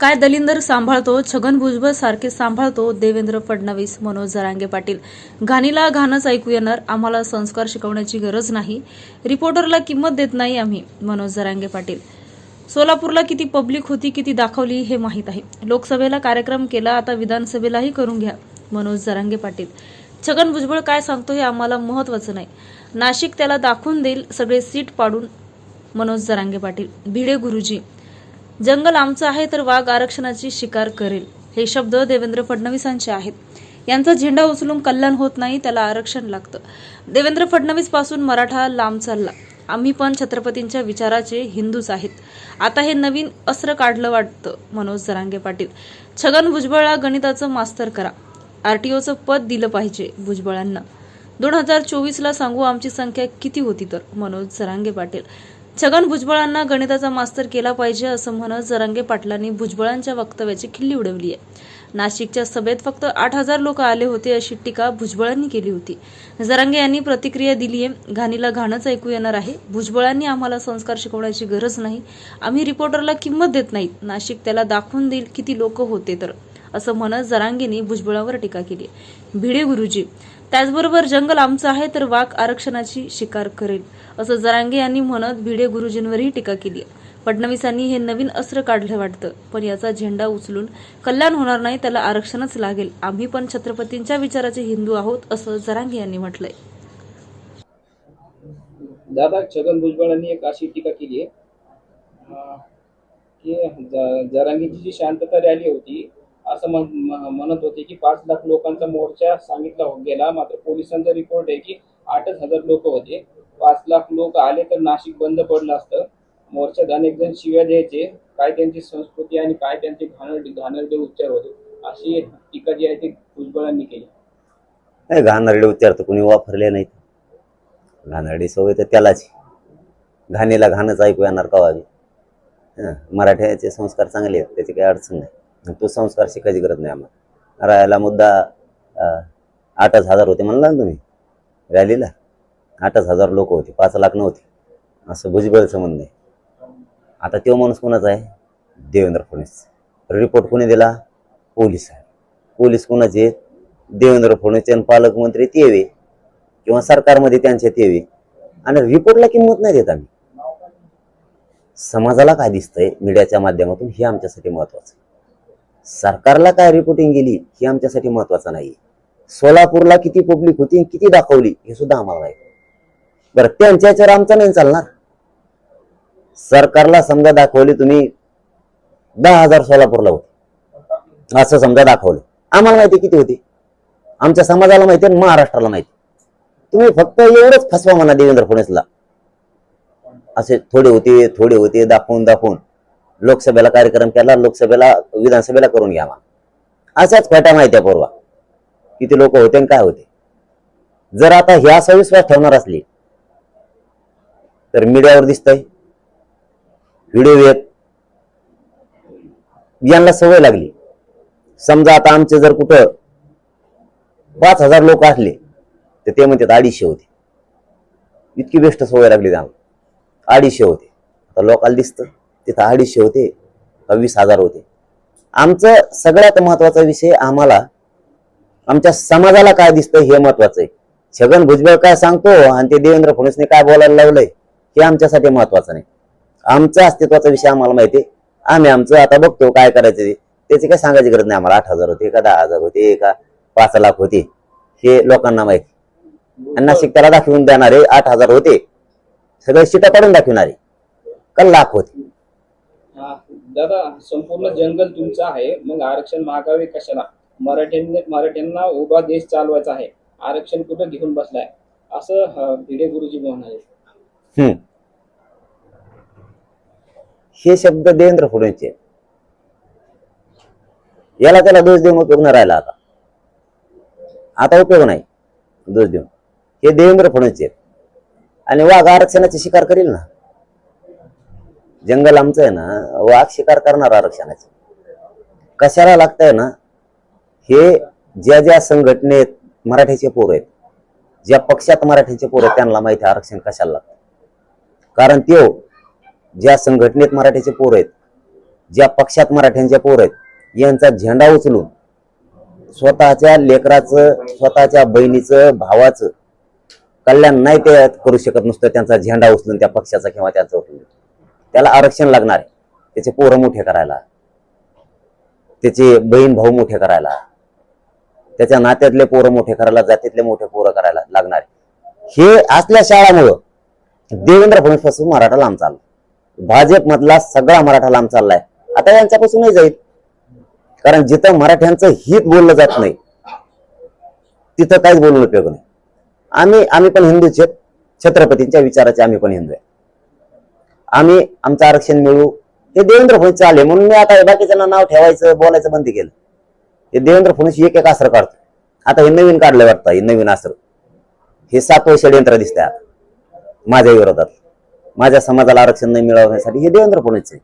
काय दलिंदर सांभाळतो छगन भुजबळ सारखे सांभाळतो देवेंद्र फडणवीस मनोज जरांगे पाटील. घाणीला घाणच ऐकू येणार आम्हाला संस्कार शिकवण्याची गरज नाही. रिपोर्टरला किंमत देत नाही आम्ही मनोज जरांगे पाटील. सोलापूरला किती पब्लिक होती किती दाखवली हे माहीत आहे. लोकसभेला कार्यक्रम केला आता विधानसभेलाही करून घ्या मनोज जरांगे पाटील. छगन भुजबळ काय सांगतो हे आम्हाला महत्वाचं नाही. नाशिक त्याला दाखवून देईल सगळे सीट पाडून मनोज जरांगे पाटील. भिडे गुरुजी. जंगल आमचं आहे तर वाघ आरक्षणाची शिकार करेल. हे शब्द देवेंद्र फडणवीसांचे आहेत. यांचा झेंडा उचलून कल्याण होत नाही त्याला आरक्षण लागतं. देवेंद्र फडणवीसपासून मराठा लांब चालला. आम्ही पण छत्रपतींच्या विचाराचे हिंदूच आहेत. आता हे नवीन अस्त्र काढलं वाटतं मनोज जरांगे पाटील. छगन भुजबळला गणिताचं मास्तर करा. आरटीओचं पद दिलं पाहिजे भुजबळांना. दोन हजार चोवीसला सांगू आमची संख्या किती होती तर मनोज जरांगे पाटील. छगन भुजबळांना गणिताचा मास्तर केला पाहिजे असं म्हणत जरांगे पाटलांनी भुजबळांच्या वक्तव्याची खिल्ली उडवली आहे. नाशिकच्या सभेत फक्त आठ हजार लोक आले होते अशी टीका भुजबळांनी केली होती. जरांगे यांनी प्रतिक्रिया दिली आहे. घाणीला घाणच ऐकू येणार आहे. भुजबळांनी आम्हाला संस्कार शिकवण्याची गरज नाही. आम्ही रिपोर्टरला किंमत देत नाहीत. नाशिक त्याला दाखवून देईल किती लोक होते तर असं म्हणत जरांगेंनी भुजबळावर टीका केली भिडे गुरुजी त्याचबरोबर जंगल आमचं आहे तर वाघ आरक्षणाची शिकार करेल असं जरांगे यांनी म्हणत भिडे गुरुजींवरही टीका केली फडणवीसांनी हे नवीन अस्त्र काढलं वाटतं पण याचा झेंडा उचलून कल्याण होणार नाही त्याला आरक्षणच लागेल. आम्ही पण छत्रपतींच्या विचाराचे हिंदू आहोत असं जरांगे यांनी म्हटलंय. दादा छगन भुजबळांनी एक अशी टीका केली आहे की जरांगीची जी शांतता रॅली होती असं म्हणत होते की पाच लाख लोकांचा मोर्चा सांगितला हो-, गेला. मात्र पोलिसांचा रिपोर्ट आहे की आठच हजार लोक होते. पाच लाख लोक आले तर नाशिक बंद पडलं असतं. मोर्चात अनेक जण शिव्या द्यायचे. काय त्यांची संस्कृती आणि काय त्यांचे घाणरडे घाणरडे उच्चार होते अशी टीका जी आहे ती भुजबळांनी केली. नाही घाणरडे उच्चार तर कोणी वापरले नाहीत. घाणरडी सवय तर त्यालाच घाणीला घाणच ऐकू येणार कवा बी. मराठ्याचे संस्कार चांगले आहेत त्याची काही अडचण नाही. तो संस्कार शिकायची गरज नाही आम्हाला. राहायला मुद्दा आठच हजार होते म्हणला ना तुम्ही. रॅलीला आठच हजार लोक होते पाच लाख नव्हते. असं भुजबळ संबंध आहे. आता तो माणूस कोणाचा आहे? देवेंद्र फडणवीस. रिपोर्ट कोणी दिला? पोलीस आहे. पोलीस कोणाचे? देवेंद्र फडणवीस आणि पालकमंत्री तेवे. किंवा सरकारमध्ये त्यांचे तेवे. आणि रिपोर्टला किंमत नाही देत आम्ही. समाजाला काय दिसतंय? मीडियाच्या माध्यमातून हे आमच्यासाठी महत्वाचं आहे. सरकारला काय रिपोर्टिंग गेली हे आमच्यासाठी महत्वाचं नाही. सोलापूरला किती पब्लिक होती किती दाखवली हे सुद्धा आम्हाला माहिती बरं त्यांच्या याच्यावर आमचं नाही चालणार. सरकारला समजा दाखवली तुम्ही दहा हजार सोलापूरला होते. असं समजा दाखवलं. आम्हाला माहिती किती होती? आमच्या समाजाला माहिती आणि महाराष्ट्राला माहिती. तुम्ही फक्त एवढंच फसवा म्हणा देवेंद्र फडणवीसला. असे थोडे होते थोडे होते दाखवून दाखवून. लोकसभेला कार्यक्रम केला लोकसभेला विधानसभेला करून घ्यावा. असाच अशाच खोट्या माहित्या पोरवा. किती लोक होते आणि काय होते. जर आता ह्या सविश्वास ठेवणार असली तर मीडियावर दिसतंय. व्हिडिओ येत. यांना सवय लागली. समजा आता आमचे जर कुठं पाच हजार लोक असले तर ते म्हणतात अडीचशे होते. इतकी बेस्ट सवय लागली त्यांना अडीचशे होते. आता लोकांना दिसतं. तिथं अडीचशे होते का वीस हजार होते. आमचं सगळ्यात महत्त्वाचा विषय आम्हाला आमच्या समाजाला काय दिसतं हे महत्वाचं आहे. छगन भुजबळ काय सांगतो आणि ते देवेंद्र फडणवीसने काय बोलायला लावलंय हे आमच्यासाठी महत्वाचं नाही. आमचा अस्तित्वाचा विषय आम्हाला माहिती आहे. आम्ही आमचं आता बघतो काय करायचं ते. त्याची काय सांगायची गरज नाही. आम्हाला आठ हजार होते का दहा हजार होते का पाच लाख होते हे लोकांना माहिती नाशिक त्याला दाखवून देणारे आठ हजार होते. सगळे शिटा काढून दाखवणारे. का लाख होते? दादा संपूर्ण जंगल तुमचं आहे. मग आरक्षण मागावे कशाला? मराठ्यांनी मराठ्यांना उभा देश चालवायचा आहे. आरक्षण कुठं घेऊन बसलाय? असं भिडे गुरुजी म्हणाले. हम्म. हे शब्द देवेंद्र फडणवीसचे आहेत. याला त्याला दोष देऊन उपयोग नाही राहिला आता. आता उपयोग नाही. दोष देऊन. हे देवेंद्र फडणवीसचे आहेत. आणि वाघ आरक्षणाची शिकार करील ना? जंगल आमचं आहे ना वाघ शिकार करणार आरक्षणाचे. कशाला लागतंय ना हे ज्या ज्या संघटनेत मराठ्याचे पोर आहेत ज्या पक्षात मराठ्याचे पोर आहेत त्यांना माहिती आहे आरक्षण कशाला लागतं. कारण त्यो ज्या संघटनेत मराठ्याचे पोर आहेत ज्या पक्षात मराठ्यांच्या पोर आहेत यांचा झेंडा उचलून स्वतःच्या लेकराचं स्वतःच्या बहिणीचं भावाचं कल्याण नाही ते करू शकत नुसतं त्यांचा झेंडा उचलून त्या पक्षाचा किंवा त्याचा उचलून. त्याला आरक्षण लागणार आहे. त्याचे पोरं मोठे करायला. त्याचे बहीण भाऊ मोठे करायला. त्याच्या नात्यातले पोरं मोठे करायला जातीतले मोठे पोरं करायला लागणार हे असल्या शाळामुळं देवेंद्र फडणवीसपासून मराठा लांब चालला. भाजप मधला सगळा मराठा लांब चाललाय. आता यांच्यापासूनही जाईल. कारण जिथं मराठ्यांचं हित बोललं जात नाही तिथं काहीच बोलून उपयोग नाही. आम्ही आम्ही पण हिंदूचे छत्रपतींच्या विचाराचे आम्ही पण हिंदू आहे. आम्ही आमचं आरक्षण मिळू. हे देवेंद्र फडणवीस आले म्हणून मी आता बाकीच्यांना नाव ठेवायचं बोलायचं बंद केलं. हे देवेंद्र फडणवीस एक एक आसर काढतो आता हे नवीन काढलं वाटतं हे नवीन आसर. हे सातवं षडयंत्र दिसतंय आता माझ्या विरोधात. माझ्या समाजाला आरक्षण नाही मिळवण्यासाठी हे देवेंद्र फडणवीस आहे.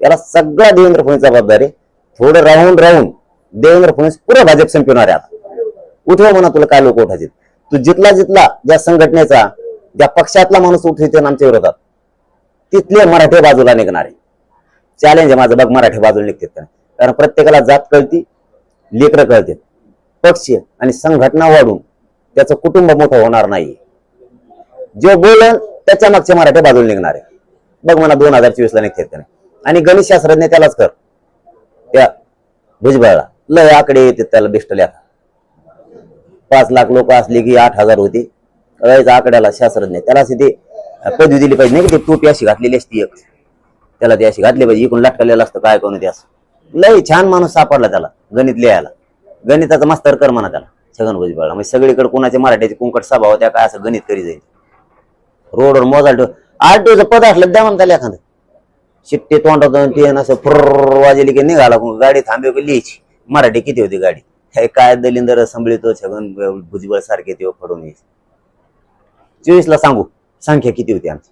याला सगळा देवेंद्र फडणवीस जबाबदारी आहे. थोडं राहून राहून देवेंद्र फडणवीस पुरं भाजप संपवणार आहे आता. उठव म्हणा तुला काय लोक उठायचे तू जितला जितला ज्या संघटनेचा ज्या पक्षातला माणूस उठवतो आमच्या विरोधात तिथले मराठी बाजूला निघणार आहे. चॅलेंज आहे माझं बघ मराठी बाजूला निघतात का कारण प्रत्येकाला जात कळती लेकरं कळते पक्ष आणि संघटना वाढून त्याचं कुटुंब मोठं होणार नाही जो बोलन त्याच्या मागच्या मराठी बाजूला निघणार आहे. बघ मला दोन हजार चोवीसला निघतात का नाही. आणि गणित शास्त्रज्ञ त्यालाच कर. त्या भुजबळला. लय आकडे येते त्याला बेस्ट लिहा पाच लाख लोक असले की आठ हजार होती. करायचं आकड्याला शास्त्रज्ञ. त्याला अशी पदवी दिली पाहिजे. नाही की ते टोपी अशी घातलेली असती एक. त्याला ते अशी घातली पाहिजे. इकडून लटकलेलं असतं. काय कोणी ते असं. लय छान माणूस सापडला त्याला. गणित लिहायला. गणिताचा मास्तर कर म्हणा त्याला. छगन भुजबळला म्हणजे सगळीकडे कोणाचे मराठ्याचे कुंकट सभा होत्या काय असं गणित करी जाईल. रोडवर मोजाल ठेव. आठ पद असलं द्या म्हणता त्याला एखादं. शिट्टे तोंडातून ते असं फुर्र वाजली की निघाला. गाडी थांबेव की लिहायची. मराठी किती होती गाडी? हे काय दलिंदर संभळितो छगन भुजबळ सारखे ते फडून चोवीसला सांगू. संख्या किती होती आमची?